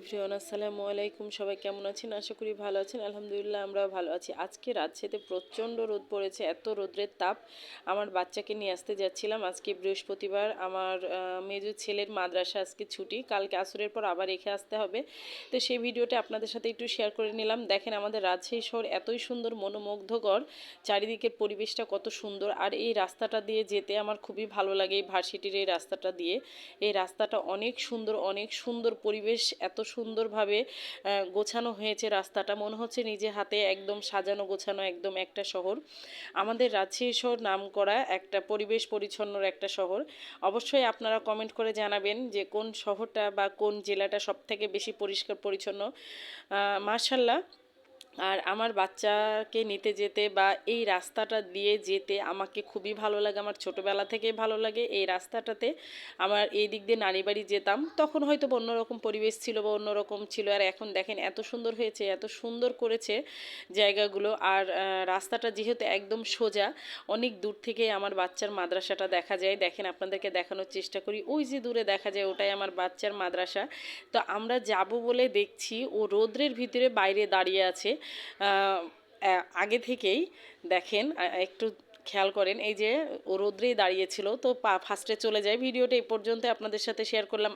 Everyone, আসসালামু আলাইকুম। সবাই কেমন আছেন? আশা করি ভালো আছেন। আলহামদুলিল্লাহ আমরা ভালো আছি। আজকে রাজশাহীতে প্রচণ্ড রোদ পড়েছে, এত রোদ্রের তাপ। আমার বাচ্চাকে নিয়ে আসতে যাচ্ছিলাম আজকে বৃহস্পতিবার। আমার মেজো ছেলের মাদ্রাসা আজকে ছুটি। কালকে আসরের পর আবার রেখে আসতে হবে। তো সেই ভিডিওটা আপনাদের সাথে একটু শেয়ার করে নিলাম। দেখেন আমাদের রাজশাহী শহর এতই সুন্দর, মনোমুগ্ধকর। চারিদিকের পরিবেশটা কত সুন্দর। আর এই রাস্তাটা দিয়ে যেতে আমার খুবই ভালো লাগে, এই ভার্সিটির এই রাস্তাটা দিয়ে। এই রাস্তাটা অনেক সুন্দর অনেক সুন্দর পরিবেশ, এত সুন্দরভাবে গোছানো হয়েছে রাস্তাটা। মনে হচ্ছে নিজে হাতে একদম সাজানো গোছানো একদম একটা শহর। আমাদের রাজশাহী শহর নাম করা একটা পরিবেশ পরিচ্ছন্নর একটা শহর। অবশ্যই আপনারা কমেন্ট করে জানাবেন যে কোন শহরটা বা কোন জেলাটা সব থেকে বেশি পরিষ্কার পরিচ্ছন্ন। মার্শাল্লাহ আর আমার বাচ্চাকে নিতে যেতে বা এই রাস্তাটা দিয়ে যেতে আমাকে খুবই ভালো লাগে, আমার ছোটোবেলা থেকেই ভালো লাগে। এই রাস্তাটাতে আমার এই দিক দিয়ে নানি বাড়ি যেতাম, তখন হয়তো অন্যরকম পরিবেশ ছিল বা অন্যরকম ছিল। আর এখন দেখেন এত সুন্দর হয়েছে, এত সুন্দর করেছে জায়গাগুলো। আর রাস্তাটা যেহেতু একদম সোজা, অনেক দূর থেকে আমার বাচ্চার মাদ্রাসাটা দেখা যায়। দেখেন আপনাদেরকে দেখানোর চেষ্টা করি। ওই যে দূরে দেখা যায়, ওটাই আমার বাচ্চার মাদ্রাসা। তো আমরা যাব বলে দেখছি, ও রৌদ্রের ভিতরে বাইরে দাঁড়িয়ে আছে। আগে থেকেই দেখেন একটু খেয়াল করেন, এই যে রৌদ্রেই দাঁড়িয়েছিল, তো পা ফার্স্টে চলে যায়। ভিডিওটা এই পর্যন্ত আপনাদের সাথে শেয়ার করলাম।